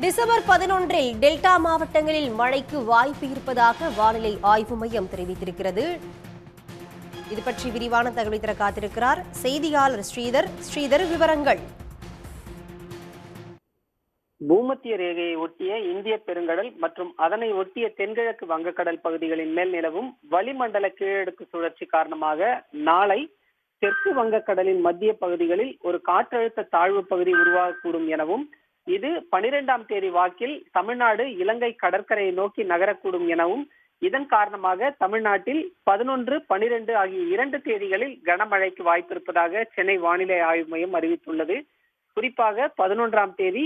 December பதினொன்றில் delta மாவட்டங்களில் மழைக்கு வாய்ப்பு இருப்பதாக வானிலை ஆய்வு மையம் தெரிவித்திருக்கிறது. இது பற்றி விரிவான தகவலை தர காத்திருக்கிறார் செய்தியாளர் ஸ்ரீதர். ஸ்ரீதர் விவரங்கள். பூமத்திய ரேகையை ஒட்டிய இந்திய பெருங்கடல் மற்றும் அதனை ஒட்டிய தென்கிழக்கு வங்கக்கடல் பகுதிகளின் மேல் நிலவும் வளிமண்டல கீழடுக்கு சுழற்சி காரணமாக நாளை தெற்கு வங்கக்கடலின் மத்திய பகுதிகளில் ஒரு காற்றழுத்த தாழ்வு பகுதி உருவாகக்கூடும் எனவும் இது பனிரெண்டாம் தேதி வாக்கில் தமிழ்நாடு இலங்கை கடற்கரையை நோக்கி நகரக்கூடும் எனவும் இதன் காரணமாக தமிழ்நாட்டில் பதினொன்று பனிரெண்டு ஆகிய இரண்டு தேதிகளில் கனமழைக்கு வாய்ப்பிருப்பதாக சென்னை வானிலை ஆய்வு மையம் அறிவித்துள்ளது. குறிப்பாக பதினொன்றாம் தேதி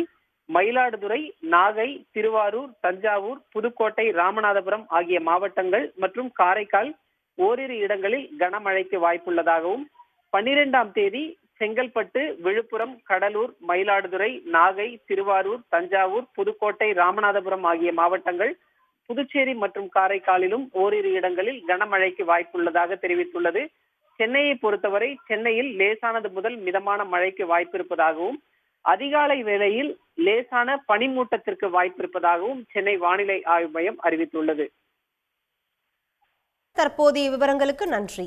மயிலாடுதுறை நாகை திருவாரூர் தஞ்சாவூர் புதுக்கோட்டை ராமநாதபுரம் ஆகிய மாவட்டங்கள் மற்றும் காரைக்கால் ஓரிரு இடங்களில் கனமழைக்கு வாய்ப்புள்ளதாகவும் பன்னிரெண்டாம் தேதி செங்கல்பட்டு விழுப்புரம் கடலூர் மயிலாடுதுறை நாகை திருவாரூர் தஞ்சாவூர் புதுக்கோட்டை ராமநாதபுரம் ஆகிய மாவட்டங்கள் புதுச்சேரி மற்றும் காரைக்காலிலும் ஓரிரு இடங்களில் கனமழைக்கு வாய்ப்புள்ளதாக தெரிவித்துள்ளது. சென்னையை பொறுத்தவரை சென்னையில் லேசானது முதல் மிதமான மழைக்கு வாய்ப்பு இருப்பதாகவும் அதிகாலை வேளையில் லேசான பனிமூட்டத்திற்கு வாய்ப்பு இருப்பதாகவும் சென்னை வானிலை ஆய்வு மையம் அறிவித்துள்ளது. தற்போதைய விவரங்களுக்கு நன்றி.